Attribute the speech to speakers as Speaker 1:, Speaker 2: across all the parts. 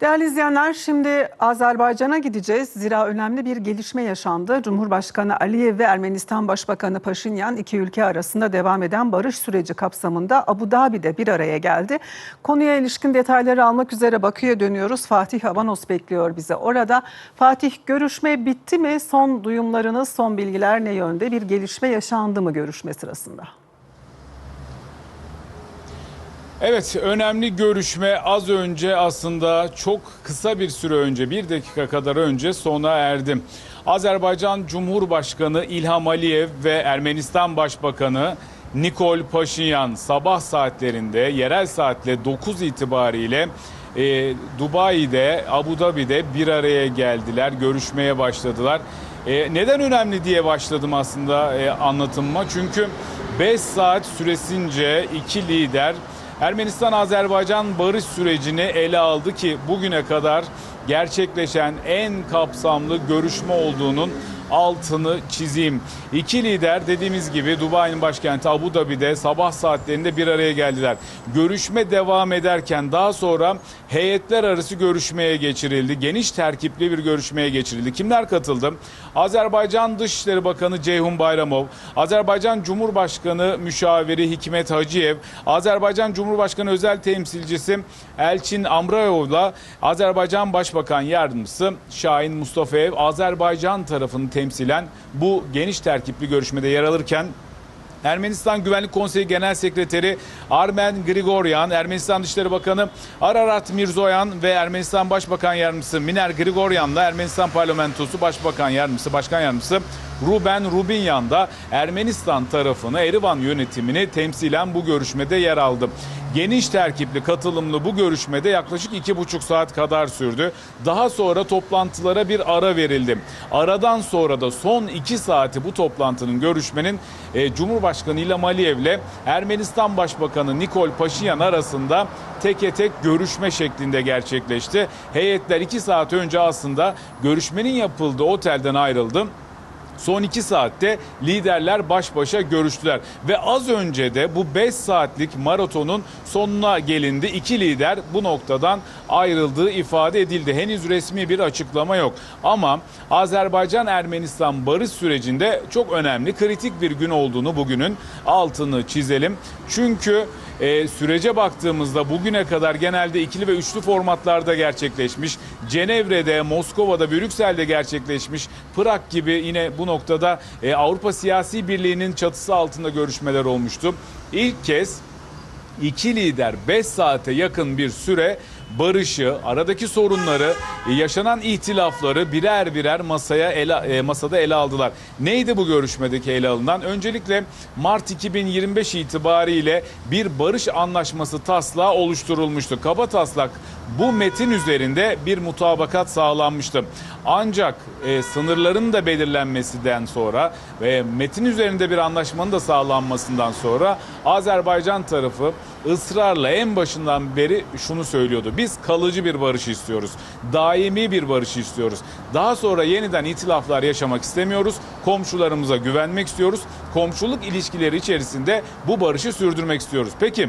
Speaker 1: Değerli izleyenler şimdi Azerbaycan'a gideceğiz. Zira önemli bir gelişme yaşandı. Cumhurbaşkanı Aliyev ve Ermenistan Başbakanı Paşinyan iki ülke arasında devam eden barış süreci kapsamında Abu Dhabi'de bir araya geldi. Konuya ilişkin detayları almak üzere Bakü'ye dönüyoruz. Fatih Avanos bekliyor bize orada. Fatih görüşme bitti mi? Son duyumlarınız, son bilgiler ne yönde? Bir gelişme yaşandı mı görüşme sırasında?
Speaker 2: Evet önemli görüşme az önce aslında çok kısa bir süre önce bir dakika kadar önce sona erdi. Azerbaycan Cumhurbaşkanı İlham Aliyev ve Ermenistan Başbakanı Nikol Paşinyan sabah saatlerinde yerel saatle 9 itibariyle e, Dubai'de Abu Dhabi'de bir araya geldiler görüşmeye başladılar. E, neden önemli diye başladım aslında e, anlatımıma çünkü 5 saat süresince iki lider Ermenistan-Azerbaycan barış sürecini ele aldı ki bugüne kadar gerçekleşen en kapsamlı görüşme olduğunun altını çizeyim. İki lider dediğimiz gibi Dubai'nin başkenti Abu Dhabi'de sabah saatlerinde bir araya geldiler. Görüşme devam ederken daha sonra heyetler arası görüşmeye geçirildi. Geniş terkipli bir görüşmeye geçirildi. Kimler katıldı? Azerbaycan Dışişleri Bakanı Ceyhun Bayramov, Azerbaycan Cumhurbaşkanı Müşaviri Hikmet Hacıyev, Azerbaycan Cumhurbaşkanı Özel Temsilcisi Elçin Amrayev'la Azerbaycan Başbakan Yardımcısı Şahin Mustafaev Azerbaycan tarafını temsilen bu geniş terkipli görüşmede yer alırken Ermenistan Güvenlik Konseyi Genel Sekreteri Armen Grigoryan, Ermenistan Dışişleri Bakanı Ararat Mirzoyan ve Ermenistan Başbakan Yardımcısı Miner Grigoryan'la Ermenistan Parlamentosu Başbakan Yardımcısı, Başkan Yardımcısı Ruben Rubinyan da Ermenistan tarafını, Erivan yönetimini temsilen bu görüşmede yer aldı. Geniş terkipli katılımlı bu görüşmede yaklaşık iki buçuk saat kadar sürdü. Daha sonra toplantılara bir ara verildi. Aradan sonra da son iki saati bu toplantının görüşmenin e, Cumhurbaşkanı İlham Aliyev ile Ermenistan Başbakanı Nikol Paşinyan arasında teke tek görüşme şeklinde gerçekleşti. Heyetler iki saat önce aslında görüşmenin yapıldığı otelden ayrıldı. Son iki saatte liderler baş başa görüştüler. Ve az önce de bu 5 saatlik maratonun sonuna gelindi. İki lider bu noktadan ayrıldığı ifade edildi. Henüz resmi bir açıklama yok. Ama Azerbaycan-Ermenistan barış sürecinde çok önemli, kritik bir gün olduğunu bugünün altını çizelim. Çünkü e, sürece baktığımızda bugüne kadar genelde ikili ve üçlü formatlarda gerçekleşmiş. Cenevre'de, Moskova'da, Brüksel'de gerçekleşmiş. Prag gibi yine bu noktada e, Avrupa Siyasi Birliği'nin çatısı altında görüşmeler olmuştu. İlk kez iki lider 5 saate yakın bir süre barışı, aradaki sorunları, e, yaşanan ihtilafları birer birer masaya ele, e, masada ele aldılar. Neydi bu görüşmedeki ele alınan? Öncelikle Mart 2025 itibariyle bir barış anlaşması taslağı oluşturulmuştu. Kaba taslak bu metin üzerinde bir mutabakat sağlanmıştı. Ancak e, sınırların da belirlenmesinden sonra ve metin üzerinde bir anlaşmanın da sağlanmasından sonra Azerbaycan tarafı ısrarla en başından beri şunu söylüyordu. Biz kalıcı bir barış istiyoruz. Daimi bir barış istiyoruz. Daha sonra yeniden itilaflar yaşamak istemiyoruz. Komşularımıza güvenmek istiyoruz. Komşuluk ilişkileri içerisinde bu barışı sürdürmek istiyoruz. Peki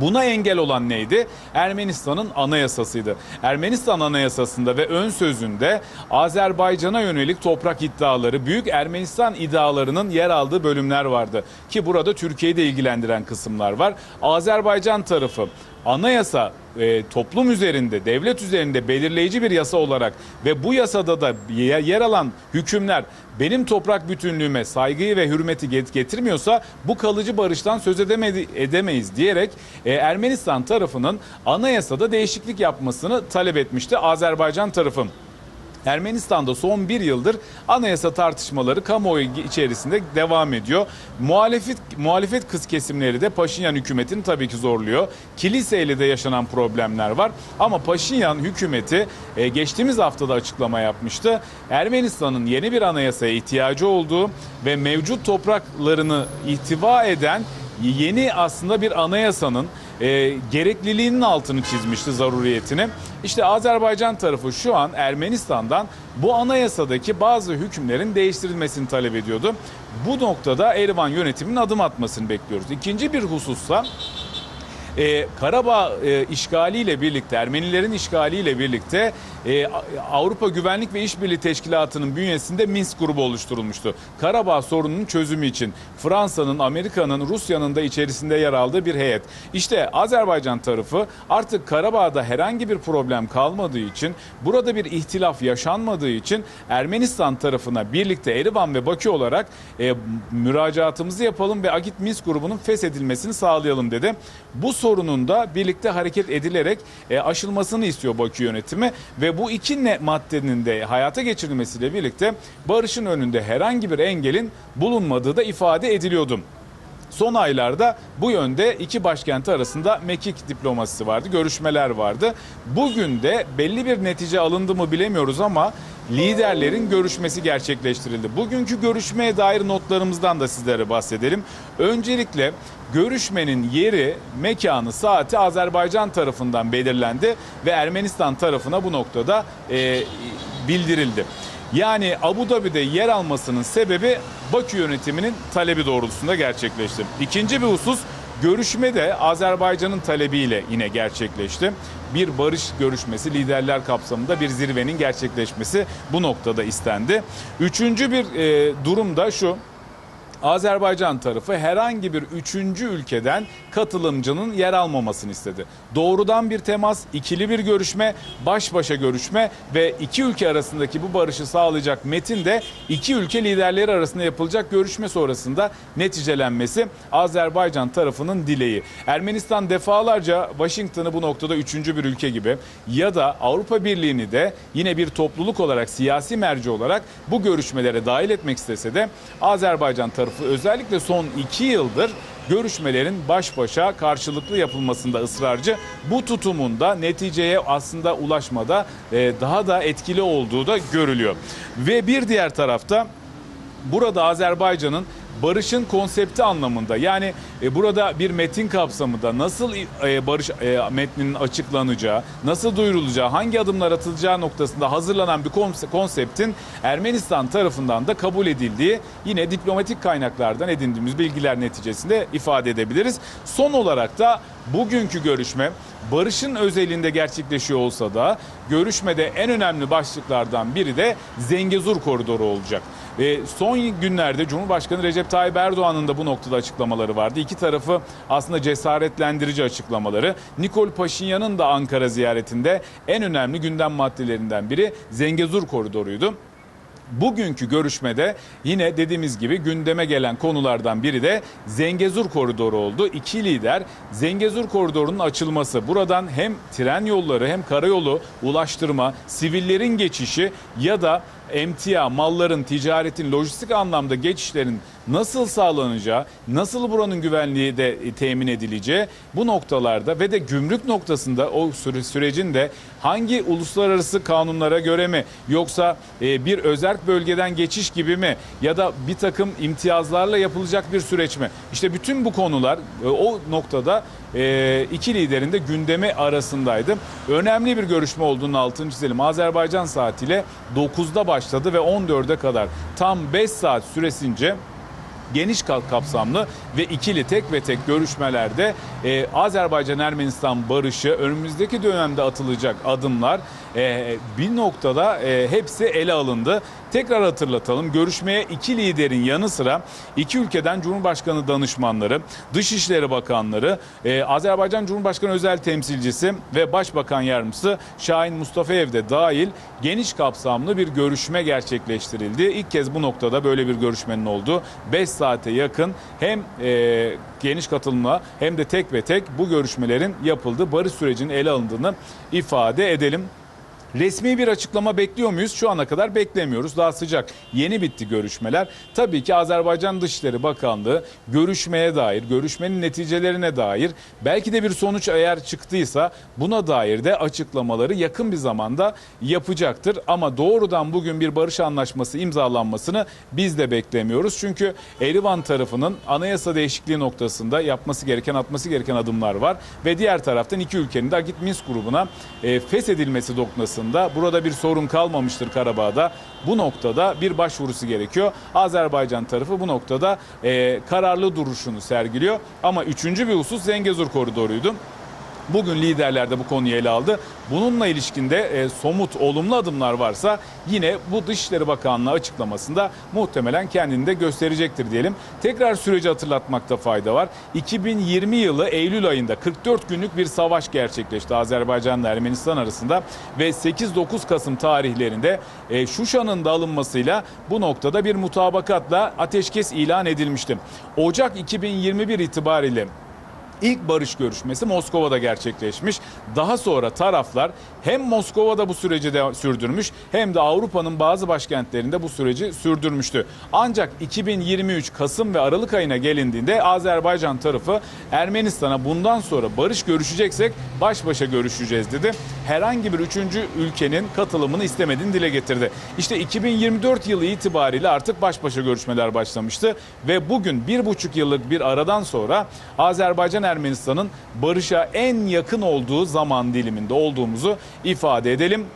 Speaker 2: Buna engel olan neydi? Ermenistan'ın anayasasıydı. Ermenistan anayasasında ve ön sözünde Azerbaycan'a yönelik toprak iddiaları, Büyük Ermenistan iddialarının yer aldığı bölümler vardı. Ki burada Türkiye'yi de ilgilendiren kısımlar var. Azerbaycan tarafı anayasa e, toplum üzerinde, devlet üzerinde belirleyici bir yasa olarak ve bu yasada da yer alan hükümler benim toprak bütünlüğüme saygıyı ve hürmeti get- getirmiyorsa bu kalıcı barıştan söz edemedi, edemeyiz diyerek e, Ermenistan tarafının anayasada değişiklik yapmasını talep etmişti Azerbaycan tarafı. Ermenistan'da son bir yıldır anayasa tartışmaları kamuoyu içerisinde devam ediyor. Muhalefet muhalefet kız kesimleri de Paşinyan hükümetini tabii ki zorluyor. Kiliseyle de yaşanan problemler var. Ama Paşinyan hükümeti e, geçtiğimiz haftada açıklama yapmıştı. Ermenistan'ın yeni bir anayasaya ihtiyacı olduğu ve mevcut topraklarını ihtiva eden yeni aslında bir anayasanın e, gerekliliğinin altını çizmişti zaruriyetini. İşte Azerbaycan tarafı şu an Ermenistan'dan bu anayasadaki bazı hükümlerin değiştirilmesini talep ediyordu. Bu noktada Erivan yönetiminin adım atmasını bekliyoruz. İkinci bir husussa e, Karabağ e, işgaliyle birlikte, Ermenilerin işgaliyle birlikte e, Avrupa Güvenlik ve İşbirliği Teşkilatı'nın bünyesinde Minsk grubu oluşturulmuştu. Karabağ sorununun çözümü için Fransa'nın, Amerika'nın, Rusya'nın da içerisinde yer aldığı bir heyet. İşte Azerbaycan tarafı artık Karabağ'da herhangi bir problem kalmadığı için, burada bir ihtilaf yaşanmadığı için Ermenistan tarafına birlikte Erivan ve Bakü olarak e, müracaatımızı yapalım ve Agit Minsk grubunun feshedilmesini sağlayalım dedi. Bu sorunun da birlikte hareket edilerek e, aşılmasını istiyor Bakü yönetimi ve bu iki ne maddenin de hayata geçirilmesiyle birlikte barışın önünde herhangi bir engelin bulunmadığı da ifade ediliyordu. Son aylarda bu yönde iki başkent arasında mekik diplomasisi vardı, görüşmeler vardı. Bugün de belli bir netice alındı mı bilemiyoruz ama liderlerin görüşmesi gerçekleştirildi. Bugünkü görüşmeye dair notlarımızdan da sizlere bahsedelim. Öncelikle görüşmenin yeri, mekanı, saati Azerbaycan tarafından belirlendi ve Ermenistan tarafına bu noktada e, bildirildi. Yani Abu Dhabi'de yer almasının sebebi Bakü yönetiminin talebi doğrultusunda gerçekleşti. İkinci bir husus görüşme de Azerbaycan'ın talebiyle yine gerçekleşti. Bir barış görüşmesi liderler kapsamında bir zirvenin gerçekleşmesi bu noktada istendi. Üçüncü bir e, durum da şu. Azerbaycan tarafı herhangi bir üçüncü ülkeden katılımcının yer almamasını istedi. Doğrudan bir temas, ikili bir görüşme, baş başa görüşme ve iki ülke arasındaki bu barışı sağlayacak metin de iki ülke liderleri arasında yapılacak görüşme sonrasında neticelenmesi Azerbaycan tarafının dileği. Ermenistan defalarca Washington'ı bu noktada üçüncü bir ülke gibi ya da Avrupa Birliği'ni de yine bir topluluk olarak siyasi merci olarak bu görüşmelere dahil etmek istese de Azerbaycan tarafı özellikle son iki yıldır görüşmelerin baş başa karşılıklı yapılmasında ısrarcı. Bu tutumunda neticeye aslında ulaşmada e, daha da etkili olduğu da görülüyor. Ve bir diğer tarafta burada Azerbaycan'ın barışın konsepti anlamında yani e, burada bir metin kapsamında nasıl e, barış e, metninin açıklanacağı, nasıl duyurulacağı, hangi adımlar atılacağı noktasında hazırlanan bir konse- konseptin Ermenistan tarafından da kabul edildiği yine diplomatik kaynaklardan edindiğimiz bilgiler neticesinde ifade edebiliriz. Son olarak da bugünkü görüşme barışın özelinde gerçekleşiyor olsa da görüşmede en önemli başlıklardan biri de Zengezur koridoru olacak. Ve son günlerde Cumhurbaşkanı Recep Tayyip Erdoğan'ın da bu noktada açıklamaları vardı. İki tarafı aslında cesaretlendirici açıklamaları. Nikol Paşinyan'ın da Ankara ziyaretinde en önemli gündem maddelerinden biri Zengezur koridoruydu. Bugünkü görüşmede yine dediğimiz gibi gündeme gelen konulardan biri de Zengezur koridoru oldu. İki lider Zengezur koridorunun açılması. Buradan hem tren yolları hem karayolu ulaştırma, sivillerin geçişi ya da emtia, malların, ticaretin, lojistik anlamda geçişlerin nasıl sağlanacağı, nasıl buranın güvenliği de e, temin edileceği bu noktalarda ve de gümrük noktasında o süre- sürecin de hangi uluslararası kanunlara göre mi yoksa e, bir özerk bölgeden geçiş gibi mi ya da bir takım imtiyazlarla yapılacak bir süreç mi? İşte bütün bu konular e, o noktada e, iki liderin de gündemi arasındaydı. Önemli bir görüşme olduğunu altını çizelim. Azerbaycan saatiyle 9'da başladı ve 14'e kadar tam 5 saat süresince geniş kap- kapsamlı ve ikili tek ve tek görüşmelerde e, Azerbaycan-Ermenistan barışı önümüzdeki dönemde atılacak adımlar e, bir noktada e, hepsi ele alındı. Tekrar hatırlatalım görüşmeye iki liderin yanı sıra iki ülkeden Cumhurbaşkanı danışmanları, Dışişleri Bakanları, e, Azerbaycan Cumhurbaşkanı özel temsilcisi ve Başbakan Yardımcısı Şahin Mustafayev de dahil geniş kapsamlı bir görüşme gerçekleştirildi. İlk kez bu noktada böyle bir görüşmenin olduğu 5 saate yakın hem e, geniş katılımla hem de tek ve tek bu görüşmelerin yapıldığı barış sürecinin ele alındığını ifade edelim. Resmi bir açıklama bekliyor muyuz? Şu ana kadar beklemiyoruz. Daha sıcak. Yeni bitti görüşmeler. Tabii ki Azerbaycan Dışişleri Bakanlığı görüşmeye dair, görüşmenin neticelerine dair belki de bir sonuç eğer çıktıysa buna dair de açıklamaları yakın bir zamanda yapacaktır. Ama doğrudan bugün bir barış anlaşması imzalanmasını biz de beklemiyoruz. Çünkü Erivan tarafının anayasa değişikliği noktasında yapması gereken, atması gereken adımlar var. Ve diğer taraftan iki ülkenin de Agit Minsk grubuna e, feshedilmesi noktasında aslında. Burada bir sorun kalmamıştır Karabağ'da. Bu noktada bir başvurusu gerekiyor. Azerbaycan tarafı bu noktada e, kararlı duruşunu sergiliyor. Ama üçüncü bir husus Zengezur koridoruydu. Bugün liderler de bu konuyu ele aldı. Bununla ilişkinde e, somut olumlu adımlar varsa yine bu Dışişleri Bakanlığı açıklamasında muhtemelen kendini de gösterecektir diyelim. Tekrar süreci hatırlatmakta fayda var. 2020 yılı Eylül ayında 44 günlük bir savaş gerçekleşti Azerbaycan ile Ermenistan arasında ve 8-9 Kasım tarihlerinde e, Şuşa'nın da alınmasıyla bu noktada bir mutabakatla ateşkes ilan edilmişti. Ocak 2021 itibariyle İlk barış görüşmesi Moskova'da gerçekleşmiş. Daha sonra taraflar hem Moskova'da bu süreci de sürdürmüş hem de Avrupa'nın bazı başkentlerinde bu süreci sürdürmüştü. Ancak 2023 Kasım ve Aralık ayına gelindiğinde Azerbaycan tarafı Ermenistan'a bundan sonra barış görüşeceksek baş başa görüşeceğiz dedi. Herhangi bir üçüncü ülkenin katılımını istemediğini dile getirdi. İşte 2024 yılı itibariyle artık baş başa görüşmeler başlamıştı ve bugün bir buçuk yıllık bir aradan sonra Azerbaycan Ermenistan'ın barışa en yakın olduğu zaman diliminde olduğumuzu ifade edelim.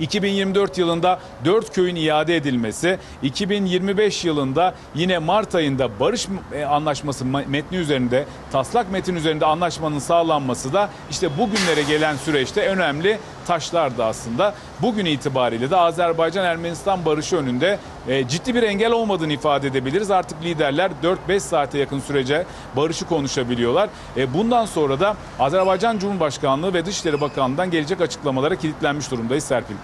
Speaker 2: 2024 yılında 4 köyün iade edilmesi, 2025 yılında yine Mart ayında barış e, anlaşması metni üzerinde, taslak metin üzerinde anlaşmanın sağlanması da işte bugünlere gelen süreçte önemli taşlardı aslında. Bugün itibariyle de Azerbaycan-Ermenistan barışı önünde e, ciddi bir engel olmadığını ifade edebiliriz. Artık liderler 4-5 saate yakın sürece barışı konuşabiliyorlar. E, bundan sonra da Azerbaycan Cumhurbaşkanlığı ve Dışişleri Bakanlığı'ndan gelecek açıklamalara kilitlenmiş durumdayız Serpil.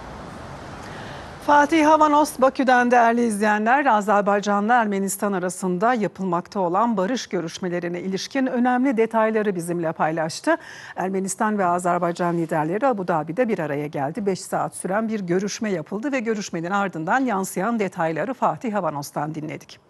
Speaker 1: Fatih Havanos Bakü'den değerli izleyenler Azerbaycan'la Ermenistan arasında yapılmakta olan barış görüşmelerine ilişkin önemli detayları bizimle paylaştı. Ermenistan ve Azerbaycan liderleri Abu Dhabi'de bir araya geldi. 5 saat süren bir görüşme yapıldı ve görüşmenin ardından yansıyan detayları Fatih Havanos'tan dinledik.